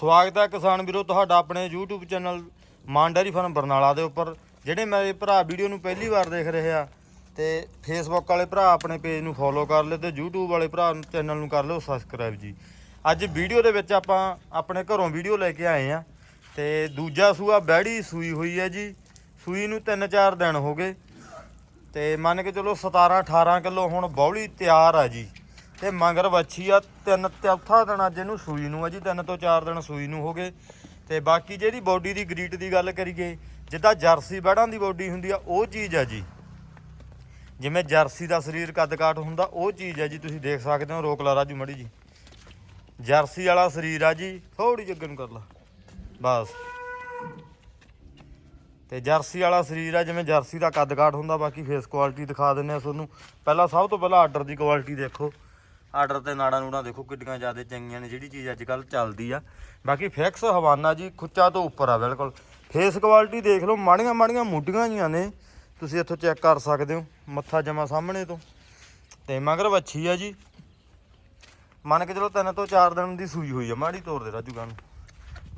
ਸਵਾਗਤ ਹੈ ਕਿਸਾਨ ਵੀਰੋ, ਤੁਹਾਡਾ ਆਪਣੇ YouTube channel Maan farm Barnala ਦੇ ਉੱਪਰ, ਜਿਹੜੇ ਮੇਰੇ ਭਰਾ ਵੀਡੀਓ ਨੂੰ ਪਹਿਲੀ ਵਾਰ ਦੇਖ ਰਹੇ ਆ ਤੇ Facebook ਵਾਲੇ ਭਰਾ ਆਪਣੇ ਪੇਜ ਨੂੰ ਫੋਲੋ ਕਰ ਲਿਓ ਤੇ YouTube ਵਾਲੇ ਭਰਾ ਚੈਨਲ ਨੂੰ ਕਰ ਲਿਓ ਸਬਸਕ੍ਰਾਈਬ ਜੀ। ਅੱਜ ਵੀਡੀਓ ਦੇ ਵਿੱਚ ਆਪਾਂ ਆਪਣੇ ਘਰੋਂ ਵੀਡੀਓ ਲੈ ਕੇ ਆਏ ਆ ਤੇ ਦੂਜਾ ਸੂਆ ਬੈੜੀ ਸੂਈ ਹੋਈ ਹੈ ਜੀ। ਸੂਈ ਨੂੰ 3-4 ਦਿਨ ਹੋ ਗਏ ਤੇ ਮੰਨ ਕੇ ਚਲੋ 17 18 ਕਿਲੋ ਹੁਣ ਬੌਲੀ ਤਿਆਰ ਆ ਜੀ। ਤੇ ਮਗਰ ਵੱਛੀ ਆ, ਤਿੰਨ ਚੌਥਾ ਦਿਨ ਅੱਜ ਇਹਨੂੰ ਸੂਈ ਨੂੰ ਆ ਜੀ, ਤਿੰਨ ਤੋਂ ਚਾਰ ਦਿਨ ਸੂਈ ਨੂੰ ਹੋ ਗਏ। ਤੇ ਬਾਕੀ ਜਿਹੜੀ ਬੋਡੀ ਦੀ ਗਰੀਟ ਦੀ ਗੱਲ ਕਰੀਏ, ਜਿੱਦਾਂ ਜਰਸੀ ਬੈੜਾਂ ਦੀ ਬੋਡੀ ਹੁੰਦੀ ਆ, ਉਹ ਚੀਜ਼ ਆ ਜੀ। ਜਿਵੇਂ ਜਰਸੀ ਦਾ ਸਰੀਰ ਕੱਦ ਕਾਠ ਹੁੰਦਾ, ਉਹ ਚੀਜ਼ ਆ ਜੀ, ਤੁਸੀਂ ਦੇਖ ਸਕਦੇ ਹੋ, ਰੋਕ ਲਾ ਰਾਜੂ ਮੜੀ ਜੀ। ਜਰਸੀ ਵਾਲਾ ਸਰੀਰ ਆ ਜੀ ਥੋੜੀ ਜੱਗੇ ਨੂੰ ਕਰ ਲਾ, ਬਸ। ਤੇ ਜਰਸੀ ਵਾਲਾ ਸਰੀਰ ਆ, ਜਿਵੇਂ ਜਰਸੀ ਦਾ ਕੱਦ ਕਾਠ ਹੁੰਦਾ, ਬਾਕੀ ਫੇਸ ਕੁਆਲਿਟੀ ਦਿਖਾ ਦਿੰਨੇ ਆ ਤੁਹਾਨੂੰ। ਪਹਿਲਾਂ ਸਭ ਤੋਂ ਪਹਿਲਾਂ ਆਰਡਰ ਦੀ ਕੁਆਲਿਟੀ ਦੇਖੋ। ਆਰਡਰ ਤੇ ਨਾੜਾਂ ਨੂੜਾਂ ਦੇਖੋ ਕਿੱਡੀਆਂ ਜ਼ਿਆਦਾ ਚੰਗੀਆਂ ਨੇ, ਜਿਹੜੀ ਚੀਜ਼ ਅੱਜ ਕੱਲ ਚੱਲਦੀ ਆ। ਬਾਕੀ ਫਿਕਸ ਹਵਾਨਾ ਜੀ, ਖੁੱਚਾ ਤੋਂ ਉੱਪਰ ਆ ਬਿਲਕੁਲ। ਫੇਸ ਕੁਆਲਿਟੀ ਦੇਖ ਲਓ, ਮਾੜੀਆਂ ਮਾੜੀਆਂ ਮੁੱਢੀਆਂ ਜੀਆਂ ਨੇ। ਤੁਸੀਂ ਇੱਥੋਂ ਚੈੱਕ ਕਰ ਸਕਦੇ ਹੋ, ਮੱਥਾ ਜਮਾ ਸਾਹਮਣੇ ਤੋਂ। ਤੇ ਮਗਰ ਵੱਛੀ ਆ ਜੀ। ਮੰਨ ਕੇ ਚਲੋ ਤਿੰਨ ਤੋਂ ਚਾਰ ਦਿਨ ਦੀ ਸੂਈ ਹੋਈ ਆ, ਮਾੜੀ ਤੋਰ ਦੇ ਰਾਜੂ ਨੂੰ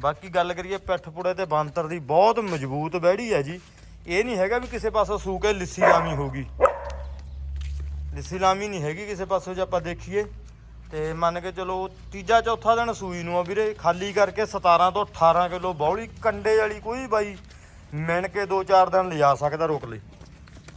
ਬਾਕੀ ਗੱਲ ਕਰੀਏ, ਪਿੱਠ ਪੁੜੇ ਤੇ ਬਾਂਤਰ ਦੀ ਬਹੁਤ ਮਜ਼ਬੂਤ ਬਹਿੜੀ ਆ ਜੀ। ਇਹ ਨਹੀਂ ਹੈਗਾ ਵੀ ਕਿਸੇ ਪਾਸੋਂ ਸੂ ਕੇ ਲਿੱਸੀ ਲਾਮੀ ਹੋਗੀ ਲਿੱਸੀ ਲਾਮੀ ਨਹੀਂ ਹੈਗੀ ਕਿਸੇ ਪਾਸੋਂ ਜੇ ਆਪਾਂ ਦੇਖੀਏ। ਤੇ ਮੰਨ ਕੇ ਚਲੋ ਤੀਜਾ ਚੌਥਾ ਦਿਨ ਸੂਈ ਨੂੰ ਆ ਵੀਰੇ, ਖਾਲੀ ਕਰਕੇ 17 ਤੋਂ 18 ਕਿਲੋ ਬੌਲੀ ਕੰਡੇ ਵਾਲੀ ਕੋਈ ਬਾਈ, ਮਿਣ ਕੇ 2-4 ਦਿਨ ਲਿਜਾ ਸਕਦਾ ਰੋਕ ਲਈ।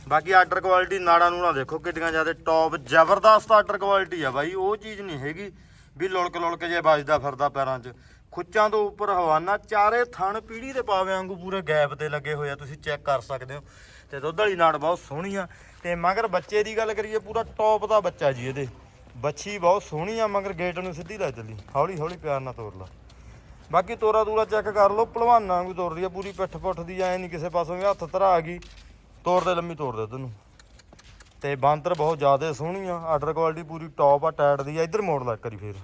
ਬਾਕੀ ਆਰਡਰ ਕੁਆਲਿਟੀ ਨਾੜਾ ਨੂੰ ਦੇਖੋ ਕਿੱਡੀਆਂ ਜ਼ਿਆਦਾ ਟੌਪ ਜ਼ਬਰਦਸਤ ਆਰਡਰ ਕੁਆਲਿਟੀ ਆ ਬਾਈ, ਉਹ ਚੀਜ਼ ਨਹੀਂ ਹੈਗੀ ਵੀ ਲੁਲਕ ਲੁਲਕ ਜੇ ਵੱਜਦਾ ਫਿਰਦਾ ਪੈਰਾਂ 'ਚ। ਖੁੱਚਾਂ ਤੋਂ ਉੱਪਰ ਹਵਾਨਾ, ਚਾਰੇ ਥਣ ਪੀੜੀ ਦੇ ਪਾਵੇ ਵਾਂਗੂ ਪੂਰੇ ਗੈਪ ਤੇ ਲੱਗੇ ਹੋਏ ਆ, ਤੁਸੀਂ ਚੈੱਕ ਕਰ ਸਕਦੇ ਹੋ। ਤੇ ਦੁੱਧ ਵਾਲੀ ਨਾੜ ਬਹੁਤ ਸੋਹਣੀ ਆ। ਤੇ ਮਗਰ ਬੱਚੇ ਦੀ ਗੱਲ ਕਰੀਏ, ਪੂਰਾ ਟੌਪ ਦਾ ਬੱਚਾ ਜੀ ਇਹਦੇ। ਬੱਚੀ ਬਹੁਤ ਸੋਹਣੀ ਆ, ਮਗਰ ਗੇਟ ਨੂੰ ਸਿੱਧੀ ਲੈ ਚੱਲੀ। ਹੌਲੀ ਹੌਲੀ ਪਿਆਰ ਨਾਲ ਤੋਰ ਲਾ। ਬਾਕੀ ਤੋਰਾ ਤੂਰਾ ਚੈੱਕ ਕਰ ਲਓ, ਭਲਵਾਨਾਂ ਵਾਂਗੂ ਰਹੀ ਆ, ਪੂਰੀ ਪਿੱਠ ਪੁੱਠ ਦੀ ਐ ਨਹੀਂ ਕਿਸੇ ਪਾਸੋਂ ਵੀ ਹੱਥ ਧਰਾ ਗਈ। ਤੋਰ ਦੇ ਲੰਮੀ, ਤੋਰ ਦੇ ਤੈਨੂੰ ਤੇ ਬਾਂਦਰ ਬਹੁਤ ਜ਼ਿਆਦਾ ਸੋਹਣੀ ਆ ਆਰਡਰ ਕੁਆਲਿਟੀ ਪੂਰੀ ਟੌਪ ਆ ਟਾਇਟ ਦੀ ਆ, ਇੱਧਰ ਮੋੜ ਲੈ ਕਰੀ ਫੇਰ।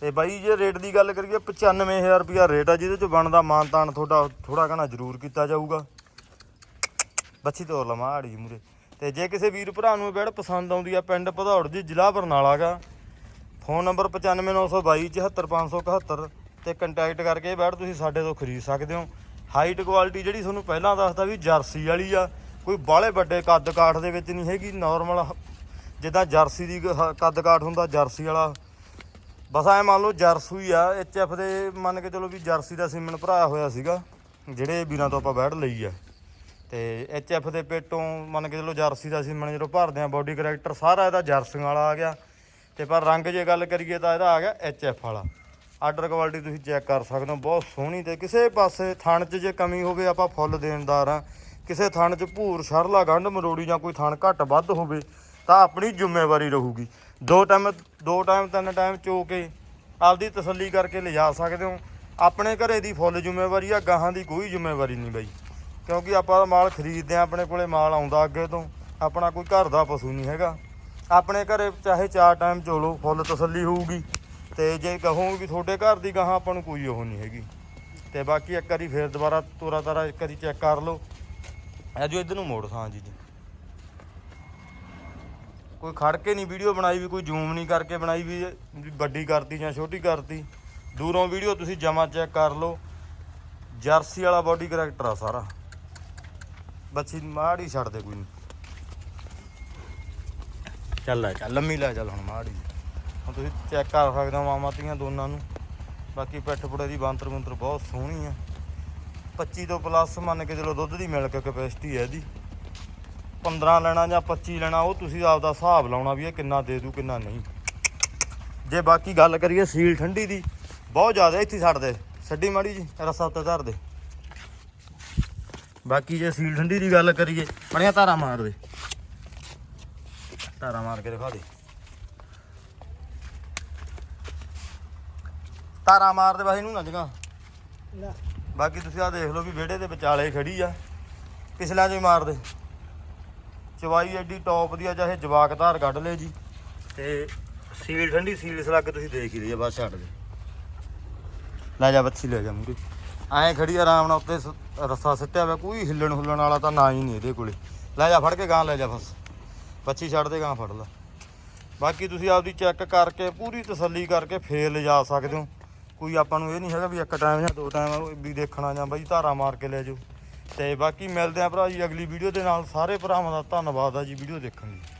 ਤੇ ਬਾਈ ਜੇ ਰੇਟ ਦੀ ਗੱਲ ਕਰੀਏ 95000 ਰੁਪਿਆ ਰੇਟ ਆ, ਜਿਹਦੇ ਚ ਬਣਦਾ ਮਾਨਤਾਨ ਤੁਹਾਡਾ ਥੋੜਾ ਘਣਾ ਜ਼ਰੂਰ ਕੀਤਾ ਜਾਊਗਾ। ਬੱਚੀ ਤੋਰ ਲਵਾਂ ਮਾੜੀ ਮੂਰੇ ਤੇ ਜੇ ਕਿਸੇ ਵੀਰ ਭਰਾ ਨੂੰ ਇਹ ਬੈੜ ਪਸੰਦ ਆਉਂਦੀ ਆ, ਪਿੰਡ ਭਦੌੜ ਜੀ, ਜ਼ਿਲ੍ਹਾ ਬਰਨਾਲਾ ਗਾ। ਫੋਨ ਨੰਬਰ 9592275571 ਤੇ ਕੰਟੈਕਟ ਕਰਕੇ ਇਹ ਬੈੜ ਤੁਸੀਂ ਸਾਡੇ ਤੋਂ ਖਰੀਦ ਸਕਦੇ ਹੋ। ਹਾਈਟ ਕੁਆਲਿਟੀ ਜਿਹੜੀ ਤੁਹਾਨੂੰ ਪਹਿਲਾਂ ਦੱਸਦਾ ਵੀ ਜਰਸੀ ਵਾਲੀ ਆ, ਕੋਈ ਬਾਹਲੇ ਵੱਡੇ ਕੱਦ ਕਾਠ ਦੇ ਵਿੱਚ ਨਹੀਂ ਹੈਗੀ ਨਾਰਮਲ ਜਿੱਦਾਂ ਜਰਸੀ ਦੀ ਹ- ਕੱਦ ਕਾਠ ਹੁੰਦਾ, ਜਰਸੀ ਵਾਲਾ ਬਸ ਐ ਮੰਨ ਲਓ ਜਰਸੂਈ ਆ ਐਚਐਫ ਦੇ ਮੰਨ ਕੇ ਚਲੋ ਵੀ ਜਰਸੀ ਦਾ ਸੀਮਨ ਭਰਾਇਆ ਹੋਇਆ ਸੀਗਾ, ਜਿਹੜੇ ਵੀਰਾਂ ਤੋਂ ਆਪਾਂ ਬੈਠ ਲਈ ਆ। ਤੇ ਐਚਐਫ ਦੇ ਪੇਟੋਂ ਮੰਨ ਕੇ ਚਲੋ ਜਰਸੀ ਦਾ ਸੀਮਨ ਜਦੋਂ ਭਰਦੇ ਆ ਬਾਡੀ ਕਰੈਕਟਰ ਸਾਰਾ ਇਹਦਾ ਜਰਸੀਆਂ ਵਾਲਾ ਆ ਗਿਆ। ਤੇ ਪਰ ਰੰਗ ਜੇ ਗੱਲ ਕਰੀਏ ਤਾਂ ਇਹਦਾ ਆ ਗਿਆ ਐਚਐਫ ਵਾਲਾ। ਆਰਡਰ ਕੁਆਲਿਟੀ ਤੁਸੀਂ ਚੈੱਕ ਕਰ ਸਕਦੇ ਹੋ, ਬਹੁਤ ਸੋਹਣੀ ਤੇ ਕਿਸੇ ਪਾਸੇ ਥਣ 'ਚ ਜੇ ਕਮੀ ਹੋਵੇ ਆਪਾਂ ਫੁੱਲ ਦੇਣਦਾਰ ਆ। ਕਿਸੇ ਥਣ 'ਚ ਭੂਰ ਛੜਲਾ ਗੰਢ, ਮਰੋੜੀ ਜਾਂ ਕੋਈ ਥਣ ਘੱਟ ਵੱਧ ਹੋਵੇ ਤਾਂ ਆਪਣੀ ਜ਼ਿੰਮੇਵਾਰੀ ਰਹੂਗੀ। ਦੋ ਟਾਈਮ ਦੋ ਟਾਈਮ ਤਿੰਨ ਟਾਈਮ ਚੋ ਕੇ ਆਪਦੀ ਤਸੱਲੀ ਕਰਕੇ ਲਿਜਾ ਸਕਦੇ ਹੋ। ਆਪਣੇ ਘਰੇ ਦੀ ਫੁੱਲ ਜ਼ਿੰਮੇਵਾਰੀ ਆ, ਗਾਹਾਂ ਦੀ ਕੋਈ ਜ਼ਿੰਮੇਵਾਰੀ ਨਹੀਂ ਬਾਈ। ਕਿਉਂਕਿ ਆਪਾਂ ਮਾਲ ਖਰੀਦਦੇ ਆ ਆਪਣੇ ਕੋਲੇ ਮਾਲ ਆਉਂਦਾ ਅੱਗੇ ਤੋਂ। ਆਪਣਾ ਕੋਈ ਘਰ ਦਾ ਪਸ਼ੂ ਨਹੀਂ ਹੈਗਾ। ਆਪਣੇ ਘਰੇ ਚਾਹੇ ਚਾਰ ਟਾਈਮ ਚੋਲੋ ਫੁੱਲ ਤਸੱਲੀ ਹੋਊਗੀ। ਤੇ ਜੇ ਕਹੋ ਵੀ ਤੁਹਾਡੇ ਘਰ ਦੀ ਗਾਹਾਂ ਆਪਾਂ ਨੂੰ ਕੋਈ ਉਹ ਨਹੀਂ ਹੈਗੀ। ਤੇ ਬਾਕੀ ਇੱਕ ਵਾਰੀ ਫੇਰ ਦੁਬਾਰਾ ਤੋਰਾ ਤਾਰਾ ਇੱਕ ਵਾਰੀ ਚੈੱਕ ਕਰ ਲਓ। ਐਜੋ ਇਧਰ ਨੂੰ ਮੋੜ ਸਾਂ ਜੀ ਜੀ। ਕੋਈ ਖੜ ਕੇ ਨਹੀਂ ਵੀਡੀਓ ਬਣਾਈ ਵੀ, ਕੋਈ ਜ਼ੂਮ ਨਹੀਂ ਕਰਕੇ ਬਣਾਈ ਵੀ ਵੱਡੀ ਕਰਤੀ ਜਾਂ ਛੋਟੀ ਕਰਤੀ। ਦੂਰੋਂ ਵੀਡੀਓ ਤੁਸੀਂ ਜਮਾ ਚੈੱਕ ਕਰ ਲਓ। ਜਰਸੀ ਵਾਲਾ ਬਾਡੀ ਕਰੈਕਟਰ ਆ ਸਾਰਾ। ਬੱਚੀ ਮਾੜੀ ਛੱਡ ਦੇ ਕੋਈ ਨਹੀਂ ਚੱਲ ਲੈ, ਚੱਲ ਲੰਮੀ ਲੈ, ਚੱਲ ਹੁਣ ਮਾੜੀ ਹੁਣ ਤੁਸੀਂ ਚੈੱਕ ਕਰ ਸਕਦੇ ਹੋ ਮਾਮਾ ਧੀਆਂ ਦੋਨਾਂ ਨੂੰ। ਬਾਕੀ ਪਿੱਠ ਪੁੜੇ ਦੀ ਬਾਂਤਰ ਬੁੰਤਰ ਬਹੁਤ ਸੋਹਣੀ ਆ। 25 ਤੋਂ ਪਲੱਸ ਮੰਨ ਕੇ ਚਲੋ ਦੁੱਧ ਦੀ ਮਿਲਕ ਕੈਪੈਸਿਟੀ ਹੈ ਇਹਦੀ। 15 ਲੈਣਾ ਜਾਂ 25 ਲੈਣਾ ਉਹ ਤੁਸੀਂ ਆਪਦਾ ਹਿਸਾਬ ਲਾਉਣਾ ਵੀ ਇਹ ਕਿੰਨਾ ਦੇ ਦੂ ਕਿੰਨਾ ਨਹੀਂ। ਜੇ ਬਾਕੀ ਗੱਲ ਕਰੀਏ ਸੀਲ ਠੰਡੀ ਦੀ ਬਹੁਤ ਜ਼ਿਆਦਾ ਇੱਥੇ ਛੱਡ ਦੇ ਛੱਡੀ ਮਾੜੀ ਜੀ ਰਸਾ ਉੱਤੇ ਧਰ ਦੇ। ਬਾਕੀ ਜੇ ਸੀਲ ਠੰਡੀ ਦੀ ਗੱਲ ਕਰੀਏ ਬੜੀਆਂ ਧਾਰਾਂ ਮਾਰ ਦੇ ਧਾਰਾਂ ਮਾਰ ਕੇ ਦਿਖਾ ਦੇ। ਧਾਰਾਂ ਮਾਰ ਦੇ ਬਸ ਇਹਨੂੰ ਨਾ ਜਗਾ। ਬਾਕੀ ਤੁਸੀਂ ਆ ਦੇਖ ਲਓ ਵੀ ਵਿਹੜੇ ਦੇ ਵਿਚਾਲੇ ਖੜੀ ਆ। ਪਿਛਲਾ ਜੋ ਮਾਰ ਦੇ ਚਵਾਈ ਐਡੀ ਟੌਪ ਦੀ ਆ, ਚਾਹੇ ਜਵਾਕ ਧਾਰ ਕੱਢ ਲੈ ਜੀ। ਤੇ ਸੀਲ, ਠੰਡੀ ਸੀਲ ਕੇ ਤੁਸੀਂ ਦੇਖ ਹੀ ਲਈ ਬਸ ਛੱਡ ਦੇ। ਲੈ ਜਾ ਬੱਚੀ, ਲੈ ਜਾ ਮੂਰੇ ਐਂ ਖੜੀ ਆਰਾਮ ਨਾਲ ਉੱਤੇ ਸ- ਰੱਸਾ ਸਿੱਟਿਆ ਹੋਇਆ, ਕੋਈ ਹਿੱਲਣ ਹੁੱਲਣ ਵਾਲਾ ਤਾਂ ਨਾ ਹੀ ਨਹੀਂ ਇਹਦੇ ਕੋਲੇ। ਲੈ ਜਾ, ਫੜ ਕੇ ਗਾਂ ਲੈ ਜਾ ਬਸ। ਬੱਚੀ, ਛੱਡ ਦੇ ਗਾਂ ਫੜ ਲਾ। ਬਾਕੀ ਤੁਸੀਂ ਆਪਦੀ ਚੈੱਕ ਕਰਕੇ, ਪੂਰੀ ਤਸੱਲੀ ਕਰਕੇ ਫੇਰ ਲਿਜਾ ਸਕਦੇ ਹੋ। ਕੋਈ ਆਪਾਂ ਨੂੰ ਇਹ ਨਹੀਂ ਹੈਗਾ ਵੀ ਇੱਕ ਟਾਈਮ ਜਾਂ ਦੋ ਟਾਈਮ ਵੀ ਦੇਖਣਾ ਜਾਂ ਬਾਈ ਧਾਰਾ ਮਾਰ ਕੇ ਲੈ ਜਾਓ। ਤੇ ਬਾਕੀ ਮਿਲਦੇ ਆ ਭਰਾ ਜੀ ਅਗਲੀ ਵੀਡੀਓ ਦੇ ਨਾਲ। ਸਾਰੇ ਭਰਾਵਾਂ ਦਾ ਧੰਨਵਾਦ ਆ ਜੀ ਵੀਡੀਓ ਦੇਖਣ ਲਈ।